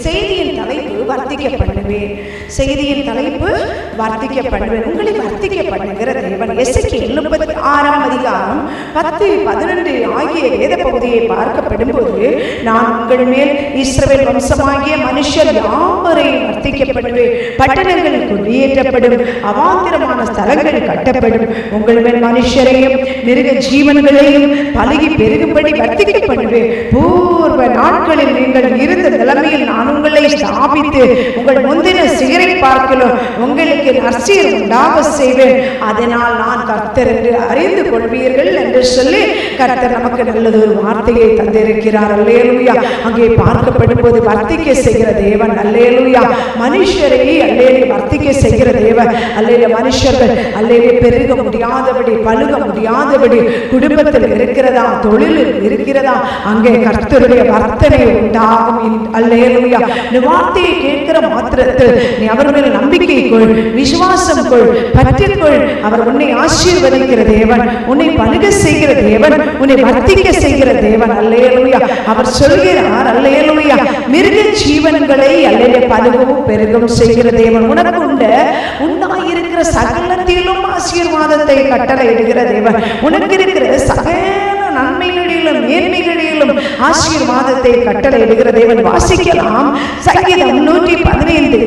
செய்தியின் தலைப்பு வர்த்திக்க பண்ணுவேன் செய்தியின் தலைப்பு வர்த்திக்க பண்ணுவேன் உங்களை வர்த்திக்க பண்ணுகிற தேவன் எசைக்கியல் எழுபத்தி ஆறாம் அதிகாரம் பத்து பதினெண்டு ஆகிய வேத பகுதியை பார்க்கப்படும் போது நான் உங்கள் மேல் இஸ்ரவேல் வம்சமாகிய மனுஷர் யாவரையும் வர்த்திக்கப்படுவேன் பட்டணங்கள் குடியேற்றப்படும் அவாந்திரமான ஸ்தலங்கள் கட்டப்படும். உங்கள் மேல் மனுஷரையும் மிருக ஜீவன்களையும் பழகி பெருகும்படி வர்த்திக்க பண்ணுவேன் பூர்வ நாட்களில் நீங்கள் இருந்த நிலைமையில் நான் உங்களை ஸ்தாபித்து உங்கள் முந்தின சிகரை பார்க்கலும் உங்களுக்கு நற்சீர் உண்டாக செய்வேன். அதனால் நான் கர்த்தர் என்று அறிந்து கொள்வீர்கள் என்று சொல்லி கர்த்தர் நமக்கு நல்லது ஒரு வார்த்தையை தந்திருக்கிறார். அல்லேலுயா. அங்கே பார்க்கப்படும் போது வர்த்திக்க செய்கிற தேவன். அல்லேலுயா. மனுஷரை அல்லேலே வர்த்திக்க செய்கிற தேவன். அல்லேலே மனுஷர்கள் அல்லேலே பெருக முடியாதபடி பழுக முடியாதபடி குடும்பத்தில் இருக்கிறதா தொழிலில் இருக்கிறதா அங்கே கர்த்தருடைய வர்த்தனை உண்டாகும். அல்லேலுயா. அல்லேலூயா இந்த வார்த்தையை கேட்கிற மாத்திரத்தில் நீ அவர் மேல் நம்பிக்கை கொள் விசுவாசம் கொள் பற்றிக் கொள். அவர் உன்னை ஆசீர்வதிக்கிற தேவன் உன்னை பழுக செய்கிற தேவன் உன்னை வர்த்திக்க செய்கிற தேவன். அல்லேலுயா. அவர் சொல்கிறார் அல்லேலுயா. மிருக ஜீவன்களை அல்லது பழுகவும் பெருகவும் செய்கிற தேவன். உனக்கு உண்டு உண்டாயிருக்கிற சகலத்திலும் ஆசீர்வாதத்தை கட்டளையிடுகிற தேவன். உனக்கு இருக்கிற சகல நன்மைகளிலும் மேன்மைகளிலும் மேலும் ஆசீர்வாதத்தை கட்டளையிடுகிற தேவன் வாசிக்கலாம். சங்கீதம் நூற்றி பதினைந்து.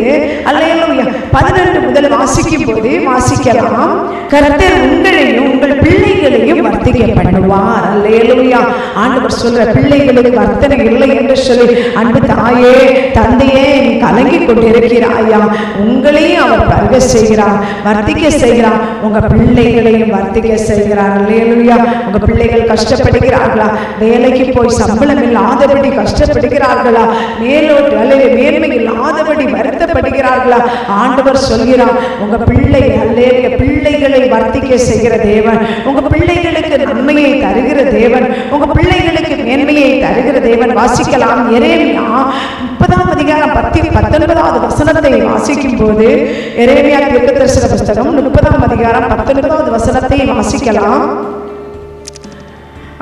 அல்லையா பதினெட்டு முதல் வாசிக்கும் போது வாசிக்கலாம். கர்த்தர் உங்களையும் உங்கள் பிள்ளைகளையும் வர்த்திக்க பண்ணுவார் அல்லேலூயா. ஆண்டவர் சொல்ற பிள்ளைகளுக்கு வர்த்தனை இல்லை என்று சொல்லி அன்பு தாயே தந்தையே நீ கலங்கி கொண்டிருக்கிறாயா? உங்களையும் அவர் பருக செய்கிறார் வர்த்திக்க செய்கிறார். உங்க பிள்ளைகளையும் வர்த்திக்க செய்கிறார். அல்லேலூயா. உங்க பிள்ளைகள் கஷ்டப்படுகிறார்களா? வேலைக்கு போய் சம்பளம் இல்லாதபடி கஷ்டப்படுகிறார்களா? மேலோட்டு அல்லது மேன்மை இல்லாதபடி வருத்தப்படுகிறார்களா? ஆண்டவர் சொல்கிறார் உங்க பிள்ளை அல்லேலிய பிள்ளைகளை வர்த்திக்க செய்கிற தேவன். உங்க பிள்ளைகளுக்கு நன்மையை தருகிற தேவன். உங்க பிள்ளைகளுக்கு மேன்மையை தருகிற தேவன். வாசிக்கலாம். எரேமியா முப்பதாம் அதிகாரம் பத்தி பத்தொன்பதாவது வசனத்தை வாசிக்கும் போது எரேமியா தீர்க்கதரிசன புஸ்தகம் முப்பதாம் அதிகாரம் பத்தொன்பதாவது வசனத்தை வாசிக்கலாம்.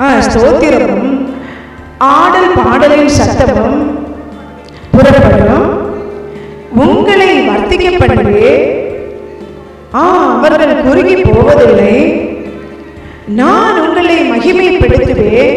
ஆ, ஸ்தோத்திரமும் ஆடல் பாடலின் சத்தமும் புறப்படும். உங்களை வர்த்திக்கப்படுவே ஆ அவர்கள் குறுகி போவதில்லை. நான் உங்களை மகிமைப்படுத்துவேன்.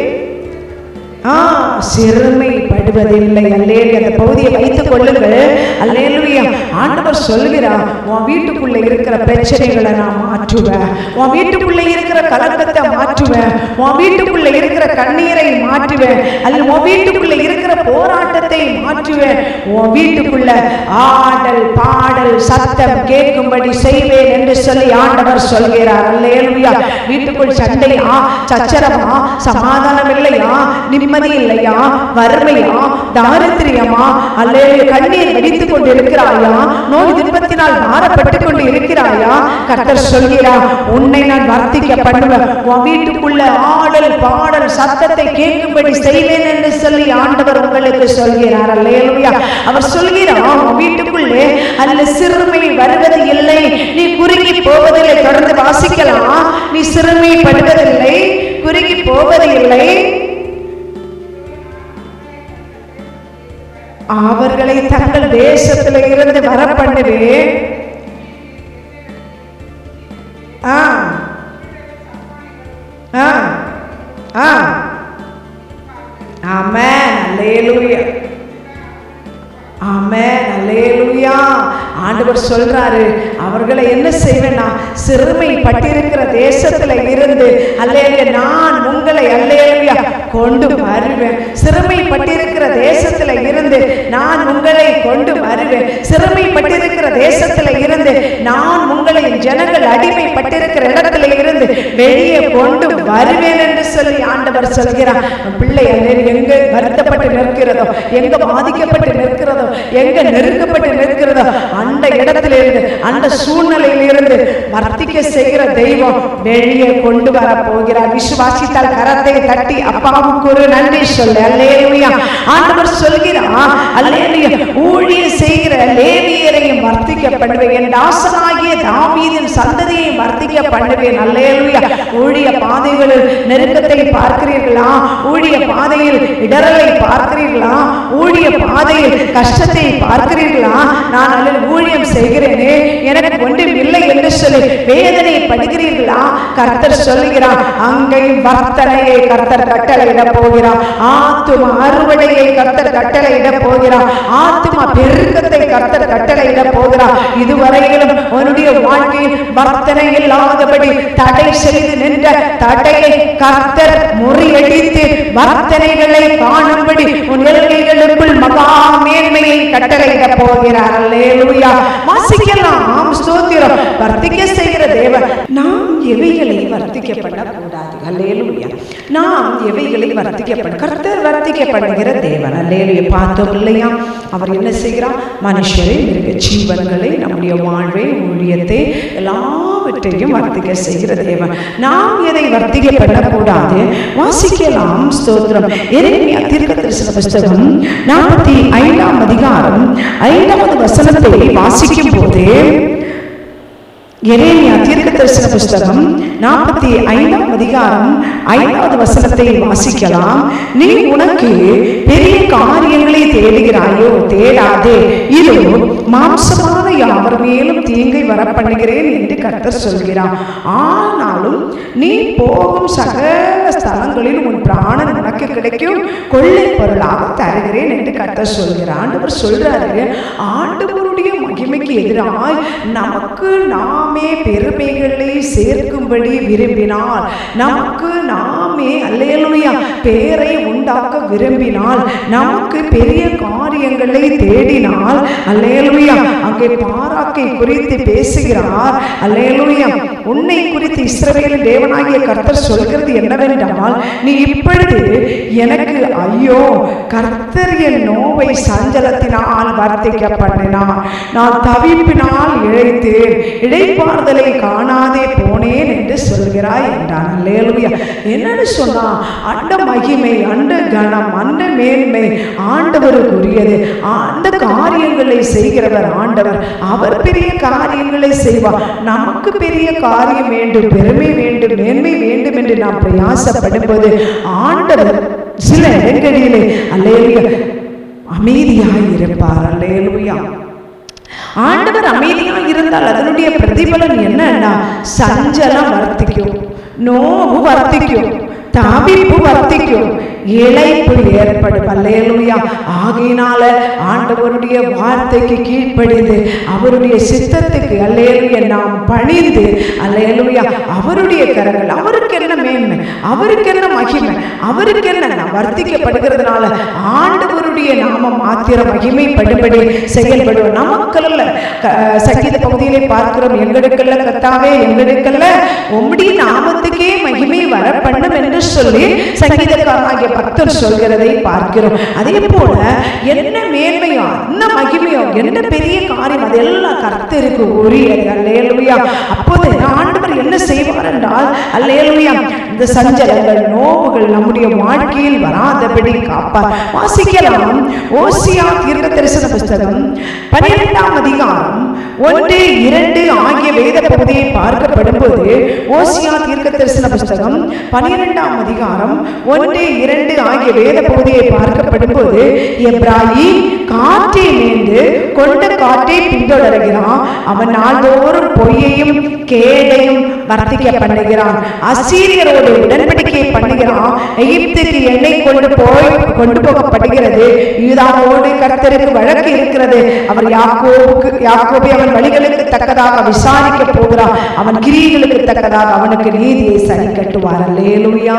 சிறுமைப்படுவதில்லை. அல்லேலு அந்த பகுதியை வைத்துக் கொள்ளுங்கள். அல்லேலுயா ஆண்டவர் சொல்கிறார் உன் வீட்டுக்குள்ள இருக்கிற பிரச்சனைகளை நான் மாற்றுவேன். உன் வீட்டுக்குள்ள இருக்கிற கலக்கத்தை மாற்றுவேன். உன் வீட்டுக்குள்ள இருக்கிற கண்ணீரை மாற்றுவேன். அல்ல உன் வீட்டுக்குள்ள இருக்கிற போராட்டத்தை மாற்றுவேன். உன் வீட்டுக்குள்ள ஆடல் பாடல் சத்தம் கேட்கும்படி செய்வேன் என்று சொல்லி ஆண்டவர் சொல்கிறார். அல்லேலுயா வீட்டுக்குள் சண்டையா? சச்சரமா சமாதானம் இல்லையா நிம்மதி இல்லையா வறுமையா? தாரித்திரியமா? அல்லது கண்ணீர் வெடித்துக் கொண்டு இருக்கிறாயா நோய் துன்பத்தினால் மாறப்பட்டு கொண்டு இருக்கிறாயா கட்டர் சொல்கிறா உன்னை நான் வர்த்திக்க பண்ணுவேன். உன் வீட்டுக்குள்ள ஆடல் பாடல் சத்தத்தை கேட்கும்படி செய்வேன் என்று சொல்லி ஆண்டவர் உங்களுக்கு சொல்கிறார். அல்லையா அவர் சொல்கிறார் வீட்டுக்குள்ளே அல்ல சிறுமை வருவது இல்லை. நீ குறுகி போவதில்லை. தொடர்ந்து வாசிக்கலாம். நீ சிறுமைப்படுவதில்லை குறுகி போவதில்லை. அவர்களை தங்கள் தேசத்தில் இருந்து வர பண்ணுவேன் ஆ. ஆ. ஆ. ஆமென். அல்லேலூயா. ஆமென். அல்லேலூயா. ஆண்டவர் சொல்றாரு அவர்களை என்ன செய்வேன்னா சிறுமை பட்டிருக்கிற தேசத்துல இருந்து நான் உங்களை அல்லேலுயா கொண்டு வருவேன். சிறுமை பட்டிருக்கிற தேசத்துல இருந்து நான் உங்களை கொண்டு வருவேன். சிறுமை பட்டிருக்கிற தேசத்துல இருந்து நான் உங்களை ஜனங்கள் அடிமைப்பட்டிருக்கிற இடத்துல இருந்து வெளியே கொண்டு வருவேன் என்று சொல்லி ஆண்டவர் சொல்கிறார். பிள்ளை எங்க வருத்தப்பட்டு நிற்கிறதோ எங்க பாதிக்கப்பட்டு நிற்கிறதோ எங்க நெருக்கப்பட்டு நிற்கிறதோ அந்த இடத்துல இருந்து அந்த சூழ்நிலையில இருந்து வர்த்திக்க செய்கிற தெய்வம் வெளியே கொண்டு வர போகிறார். விசுவாசித்தால் கரத்தை தட்டி அப்பாவுக்கு ஒரு நன்றி சொல்லு. அல்லேலூயா. ஆண்டவர் சொல்கிறார் அல்லேலூயா. ஊழிய செய்கிற லேவியரையும் வர்த்திக்க பண்ணுவேன். என் தாசனாகிய தாவீதின் சந்ததியை வர்த்திக்க பண்ணுவேன். அல்லேலூயா. ஊழிய பாதைகளில் நெருக்கத்தை பார்க்கிறீர்களா? ஊழிய பாதையில் இடரலை பார்க்கிறீர்களா? ஊழிய பாதையில் கஷ்டத்தை பார்க்கிறீர்களா? நான் அதில் ஊழியம் செய்கிறேனே எனக்கு ஒன்றும் இல்லை என்று சொல்லி வேதனை படுகிறீர்களா? கர்த்தர் சொல்கிறார் அங்கே வர்த்தனையை கர்த்தர் கட்டளையிட போகிறார். ஆத்தும அறுவடையை கர்த்தர் கட்டளையிட போகிறார். ஆத்தும பெருக்கத்தை கர்த்தர் கட்டளையிட போகிறார். இதுவரையிலும் உன்னுடைய வாழ்க்கையில் வர்த்தனை இல்லாதபடி தடை செய்து நின்ற தடையை கர்த்தர் முறியடித்து வர்த்தனைகளை காணும்படி உன் எல்லைகளுக்குள் மகா மேன்மையை கட்டளையிட போகிறார். அல்லேலூயா. வாசிக்கலாம். ஆம் ஸ்தோத்திரம். வர்த்திக்க செய்கிற தேவன் நாம் எவைகளை வர்த்திக்க கூடாது அல்லேலூயா. நாம் எவைகளை வர்த்திக்கப்பட கர்த்தர் வர்த்திக்க பண்ணுகிற தேவன். அல்லேலூயா. பார்த்தோம் இல்லையா? அவர் என்ன செய்கிறார்? மனுஷரை மிருக ஜீவன்களை நம்முடைய வாழ்வை ஊழியத்தை எல்லாம் எல்லாவற்றையும் வர்த்திக்க செய்கிற தேவன். நாம் எதை வர்த்திக்க பண்ணக்கூடாது வாசிக்கலாம் ஸ்தோத்திரம். எரேமியா தீர்க்கதரிசன புஸ்தகம் நாற்பத்தி ஐந்தாம் அதிகாரம் ஐந்தாவது வசனத்தை வாசிக்கும் போது எரேமியா தீர்க்கதரிசன புஸ்தகம் நாற்பத்தி ஐந்தாம் அதிகாரம் ஐந்தாவது வசனத்தை வாசிக்கலாம். நீ உனக்கு பெரிய காரியங்களை தேடுகிறாயோ தேடாதே. இது மாம்சமான யாவர் மேலும் தீங்கை வர பண்ணுகிறேன் என்று கர்த்தர் சொல்கிறார். ஆனாலும் நீ போகும் சகல ஸ்தலங்களில் உன் பிராணன் உனக்கு கிடைக்கும் கொள்ளை பொருளாக தருகிறேன் என்று கர்த்தர் சொல்கிறார். ஆண்டவர் சொல்றாரு ஆண்டவருடைய மகிமைக்கு எதிராய் நமக்கு நாம் பெருமைகளை சேர்க்கும்படி விரும்பினால் நமக்கு நாமே அல்லேலுயா பேரை உண்டாக்க விரும்பினால் நமக்கு பெரிய காரியங்களை தேடினால் அல்லேலுயா அங்கே பாராக்கை குறித்து பேசுகிறார். அல்லேலுயா உன்னை குறித்து இஸ்ரவேலின் தேவனாகிய கர்த்தர் சொல்கிறது என்னவென்றால் நீ இப்பொழுது எனக்கு ஐயோ கர்த்தர் என் நோவை சஞ்சலத்தினால் வர்த்திக்க நான் தவிப்பினால் இழைத்தேன். இடைப்பார்தலை காணாதே போனேன் என்று சொல்கிறாய் என்றான். அல்லேலூயா என்னன்னு சொன்னா அண்ட மகிமை அண்ட கணம் அண்ட மேன்மை ஆண்டவருக்குரியது. அந்த காரியங்களை செய்கிறவர் ஆண்டவர். அவர் பெரிய காரியங்களை செய்வார். நமக்கு பெரிய காரியம் வேண்டும் பெருமை வேண்டும் மேன்மை வேண்டும் என்று நாம் பிரயாசப்படும் போது ஆண்டவர் சில இடங்களிலே அல்லேலிய அமைதியாய் இருப்பார். அல்லேலுயா. ஆண்டவர் அமைதியாக இருந்தால் அதனுடைய பிரதிபலன் என்னன்னா சஞ்சலம் வர்த்திக்கும். நோ வர்த்திக்கும் தாபிப்பு வர்த்திக்கும் இழைப்பு ஏற்படும் அல்லேலூயா ஆகையினால ஆண்டவருடைய வார்த்தைக்கு கீழ்ப்படிந்து அவருடைய சித்தத்துக்கு அல்லேலூயா நாம் பணிந்து அல்லேலூயா அவருடைய கரங்கள் அவருக்கு என்ன மேன்மை அவருக்கு என்ன மகிமை அவருக்கு என்ன நாம் வர்த்திக்கப்படுகிறதுனால ஆண்டவருடைய நாமம் மாத்திர மகிமைப்படும்படி செயல்படுவோம் நமக்கல்ல சங்கீத பகுதியிலே பார்க்கிறோம் எங்களுக்கல்ல கத்தாவே எங்களுக்கல்ல உம்முடைய நாமத்துக்கே மகிமை வர பண்ணும் என்று சொல்லி சங்கீதக்காரனாகிய பக்தர் சொல்கிறதை பார்க்கிறோம். அதே போல என்ன மேன்மையோ என்ன மகிமையோ என்ன பெரிய காரியம் அதெல்லாம் கர்த்தருக்கு உரியது. அல்லேலூயா. அப்போது ஆண்டவர் என்ன செய்வார் என்றால் அல்லேலுயா இந்த சஞ்சலங்கள் நோவுகள் நம்முடைய வாழ்க்கையில் வராதபடி காப்பார். வாசிக்கலாம். ஓசியா தீர்க்க தரிசன புஸ்தகம் பன்னிரெண்டாம் அதிகாரம் ஒன்று இரண்டு ஆகிய வேத பகுதியை பார்க்கப்படும் போது ஓசியா தீர்க்க தரிசன புஸ்தகம் புஸ்தகம் பனிரெண்டாம் அதிகாரம் ஒன்று இரண்டு ஆகிய வேத பகுதியை பார்க்கப்படும் போது எப்ராஹிம் காற்றை நேர்ந்து கொண்ட காற்றை பின்தொடர்கிறான். அவன் நாள்தோறும் பொய்யையும் கேடையும் வர்த்திக்க பண்ணுகிறான். அசீரியரோடு உடன்படிக்கை பண்ணுகிறான். எகிப்துக்கு எண்ணெய் கொண்டு போய் கொண்டு போகப்படுகிறது. யூதாவோடு கர்த்தருக்கு வழக்கு இருக்கிறது. அவர் யாக்கோவுக்கு யாக்கோபை அவன் வழிகளுக்கு தக்கதாக விசாரிக்க போகிறான் அவன் கிரியைகளுக்கு தக்கதாக அவனுக்கு நீதியை சரி கட்டுவார். அல்லேலுயா.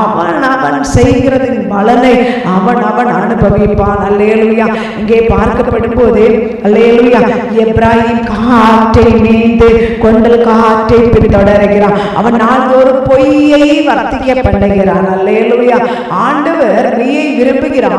அவன் அவன் செய்கிறதின் பலனை அவன் அவன் அனுபவிப்பான். அல்லேலுயா. இங்கே பார்க்கப்படும் போது அல்லேலுயா எப்ராஹிம் காற்றை மீந்து கொண்டல் காற்றை பின்தொடர்கிறான். அவன் நாள்தோறும் பொய்யை வர்த்திக்க பண்ணுகிறான் அல்லேலுயா. ஆண்டவர் நீயை விரும்புகிறான்.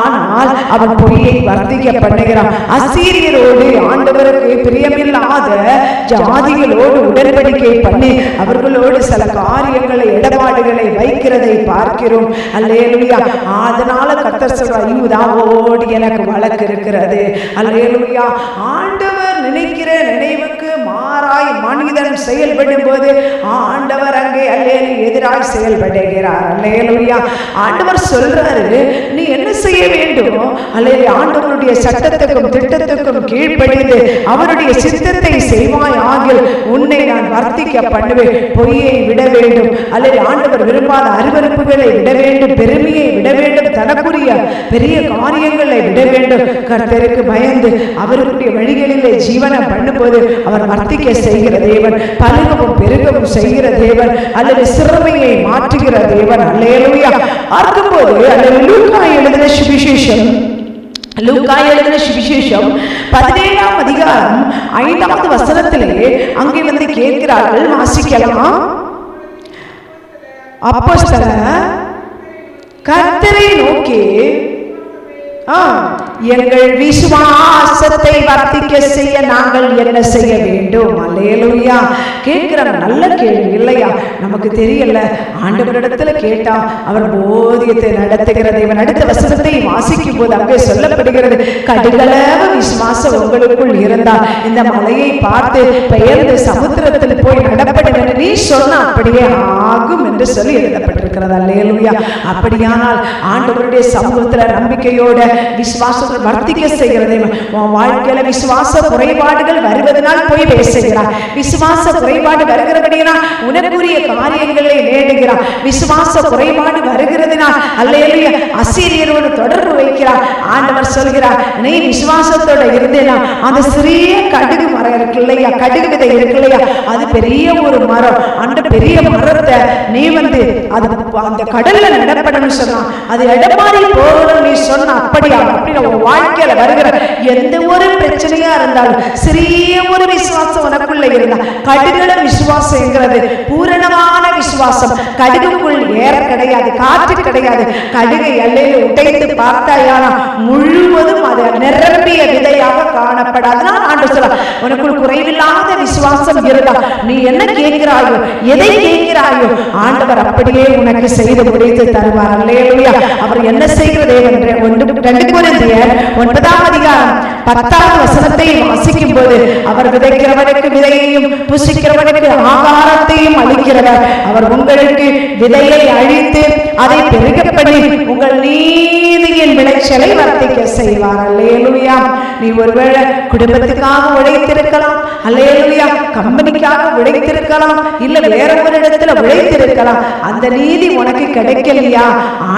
ஆனால் அவன் பொய்யை வர்த்திக்க பண்ணுகிறான் அசீரியரோடு ஆண்டவருக்கு பிரியமில்லை. பிரியமில்லாத ஜாதிகளோடு உடன்படிக்கை பண்ணி அவர்களோடு சில காரியங்களை இடபாடுகளை வைக்கிறதை பார்க்கிறோம். அல்லேலுயா. அதனால கத்தர் சொல்ற ஓடி எனக்கு வழக்கு இருக்கிறது. அல்லேலுயா. ஆண்டவர் நினைக்கிற நினைவு மாறா மனிதன் செயல்படும் போது ஆண்டவர் அங்கே அல்லேலு எதிராய் செயல்படுகிறார். அல்லேலுயா. ஆண்டவர் சொல்றாரு நீ என்ன செய்ய வேண்டும் அல்லேலு ஆண்டவருடைய சட்டத்துக்கும் திட்டத்துக்கும் கீழ்ப்படிந்து அவருடைய சித்தத்தை செய்வாய் ஆகில் உன்னை நான் வர்த்திக்க பண்ணுவேன். பொய்யை விட வேண்டும். அல்லது ஆண்டவர் விரும்பாத அருவறுப்புகளை விட வேண்டும். பெருமையை விட வேண்டும். தனக்குரிய பெரிய காரியங்களை விட வேண்டும். கர்த்தருக்கு பயந்து அவருடைய வழிகளிலே ஜீவனம் பண்ணும்போது அவர் வர்த்திக்க செய்கிற தேவன் பருகவும் பெருகவும் செய்கிற தேவன் அல்லது சிறுமையை மாற்றுகிற தேவன். அல்லேலூயா. அறுக்கும்போது அல்லது லூக்கா எழுதின சுவிசேஷம் லூக்கா எழுதின சுவிசேஷம் பதினேழாம் அதிகாரம் ஐந்தாவது வசனத்திலே அங்கே வந்து கேட்கிறார்கள். வாசிக்கலாம். அப்போஸ்தலர் கர்த்தரை நோக்கி ஆ, எங்கள் விசுவாசத்தை வர்த்திக்க செய்ய நாங்கள் என்ன செய்ய வேண்டும்? அல்லேலுயா. கேட்கிற நல்ல கேள்வி இல்லையா? நமக்கு தெரியல. ஆண்டவரிடத்துல கேட்டா அவர் போதியத்தை நடத்துகிறது இவன் அடுத்த வசனத்தை வாசிக்கும் போது அங்கே சொல்லப்படுகிறது கடுகளவு விசுவாசம் உங்களுக்குள் இருந்தால் இந்த மலையை பார்த்து பெயர்ந்து சமுத்திரத்தில் போய் நடப்படும் நீ சொன்ன அப்படியே ஆகும் என்று சொல்லி எழுதப்பட்டிருக்கிறது. அல்லேலுயா. அப்படியானால் ஆண்டவருடைய சமூகத்துல நம்பிக்கையோட விசுவாசம் விசுவாசத்தை வர்த்திக்க செய்கிறது உன் வாழ்க்கையில விசுவாச குறைபாடுகள் வருவதனால் போய் பேசுகிறார். விசுவாச குறைபாடு வருகிறபடியினால் உனக்குரிய காரியங்களை நேடுகிறார் விசுவாச குறைபாடு வருகிறதுனால் அல்லேலூயா அசீரியரோடு தொடர்பு வைக்கிறார். ஆண்டவர் சொல்கிறார் நீ விசுவாசத்தோட இருந்தேனா? அந்த சிறிய கடுகு மரம் இருக்கு இல்லையா? கடுகு விதை இருக்கு இல்லையா? அது பெரிய ஒரு மரம். அந்த பெரிய மரத்தை நீ வந்து அது அந்த கடல்ல நடப்படணும்னு சொன்னா அது இடமாறி போகணும் நீ சொன்ன அப்படியா? அப்படி உன் வாழ்க்கையில வருகிற எந்த ஒரு பிரச்சனையா இருந்தாலும் சிறிய ஒரு விசுவாசம் உனக்குள்ள இருந்தா கடுகள விசுவாசம்ங்கிறது பூரணமான விசுவாசம். கடுகுக்குள் ஏற கிடையாது காற்று கிடையாது. கடுகை எல்லையில் உடைந்து பார்த்தாயானா முழுவதும் அது நிரம்பிய விதையாக காணப்படாது. அதனால் ஆண்டு சொல்ல உனக்குள் குறைவில்லாத விசுவாசம் இருந்தா நீ என்ன கேட்கிறாயோ எதை கேட்கிறாயோ ஆண்டவர் அப்படியே உனக்கு செய்து முடித்து தருவார். அல்லேலூயா. அவர் என்ன செய்கிற தேவன் ஒன்று ரெண்டு குழந்தையர் ஒன்பதாம் அதிகாரம் பத்தாவது வசனத்தை வாசிக்கும் போது அவர் விதைக்கிறவனுக்கு விதையையும் புசிக்கிறவனுக்கு ஆகாரத்தையும் அளிக்கிறவர். அவர் உங்களுக்கு விதையை அழித்து அதை பெருகப்படி உங்கள் நீதியின் விளைச்சலை வர்த்திக்க செய்வார். அல்லேலுயா. நீ ஒருவேளை குடும்பத்துக்காக உழைத்திருக்கலாம் அல்லையா கம்பெனிக்காக உழைத்திருக்கலாம் இல்ல வேற ஒரு இடத்துல உழைத்திருக்கலாம் அந்த நீதி உனக்கு கிடைக்கலையா?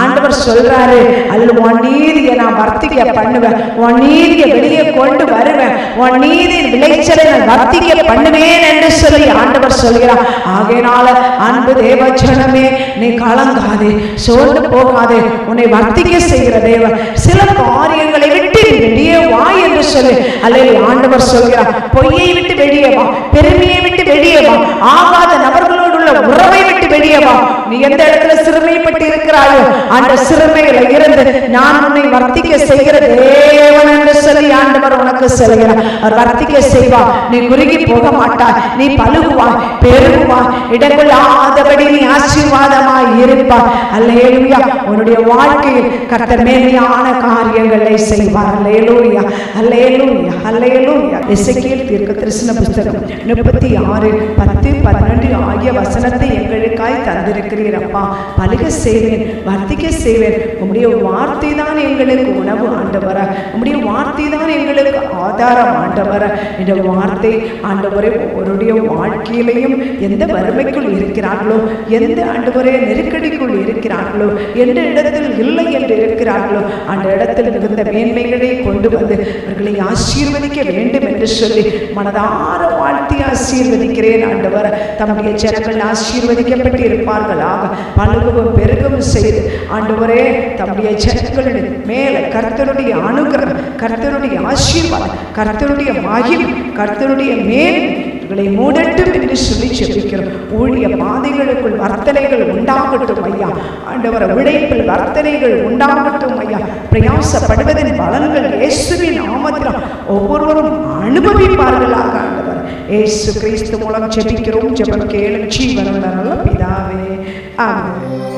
ஆண்டவர் சொல்றாரு அல்ல உன் நீதியை நான் வர்த்திக்க பண்ணுவேன் உன் நீதியை வெளியே கொண்டு வருவேன் உன் நீதி விளைச்சலை நான் வர்த்திக்க பண்ணுவேன் என்று சொல்லி ஆண்டவர் சொல்கிறார். ஆகையினால அன்பு தேவச்சனமே நீ கலங்காதே சோர்ந்து போகாதே உன்னை வர்த்திக்க செய்கிற தேவன். சில காரியங்களை விட்டு நீ வெளியே வா என்று சொல்லு. அல்லது ஆண்டவர் சொல்கிறார் பொய்யை விட்டு வெளியே வா பெருமையை விட்டு வெளியே வா. ஆகாத நபர்கள் உள்ள உறவை விட்டு வெளியே வா. நீ எந்த இடத்துல சிறுமைப்பட்டு இருக்கிறாயோ அந்த சிறுமையில இருந்து நான் உன்னை வர்த்திக்க செய்கிற தேவன் என்று சொல்லி ஆண்டவர் உனக்கு செல்கிறார். அவர் வர்த்திக்க செய்வா. நீ குறுகி போக மாட்டாய். நீ பழுகுவாய் பெருகுவாய். இடங்கொள்ளாதபடி நீ ஆசீர்வாதமாய் இருப்பா அல்லேலூயா. உன்னுடைய வாழ்க்கையில் கர்த்தர் மேன்மையான காரியங்களை செய்வார். அல்லேலூயா. அல்லேலூயா. அல்லேலூயா. எசேக்கியேல் தீர்க்க தரிசன புஸ்தகம் முப்பத்தி ஆறு பத்து பன்னெண்டு ஆகிய வசனத்தை எங்களுக்காய் தந்திருக்கிறீர் அப்பா. பலுக செய்வேன் வர்த்திக்க செய்வேன் உம்முடைய வார்த்தை தான் எங்களுக்கு உணவு ஆண்டவர. உம்முடைய வார்த்தை தான் எங்களுக்கு ஆதாரம் ஆண்டவர. இந்த வார்த்தை ஆண்டவரை ஒருடைய வாழ்க்கையிலையும் எந்த வறுமைக்குள் இருக்கிறார்களோ எந்த ஆண்டவரே நெருக்கடிக்குள் இருக்கிறார்களோ எந்த இடத்தில் இல்லை என்று இருக்கிறார்களோ அந்த இடத்தில் மிகுந்த மேன்மைகளை கொண்டு வந்து அவர்களை ஆசீர்வதிக்க வேண்டும் என்று சொல்லி மனதார வாழ்த்தி ஆசீர்வதிக்கிறேன் ஆண்டவர். தம்முடைய ஜனங்கள் ஆசீர்வதிக்கப்பட்டு இருப்பார்களாக பழுகவும் பெருகவும் செய்து ஆண்டவரே தம்முடைய ஜனங்களுடைய மேல கர்த்தருடைய அனுகிரகம் கர்த்தருடைய ஆசீர்வாதம் கர்த்தருடைய மகிம் கர்த்தருடைய மேல் இவர்களை மூடட்டும் என்று சொல்லி செபிக்கிறோம் ஊழிய பாதைகளுக்குள் வர்த்தனைகள் உண்டாகட்டும் ஐயா. ஆண்டவர உழைப்பில் வர்த்தனைகள் உண்டாகட்டும் ஐயா. பிரயாசப்படுவதன் பலன்கள் இயேசுவின் நாமத்தில் ஒவ்வொருவரும் அனுபவிப்பார்களாக. യേശു ക്രീസ്തു മൂലം ക്ഷമിക്കറും ജപം കേളും ജീവനുള്ള പിതാവേ ആമേ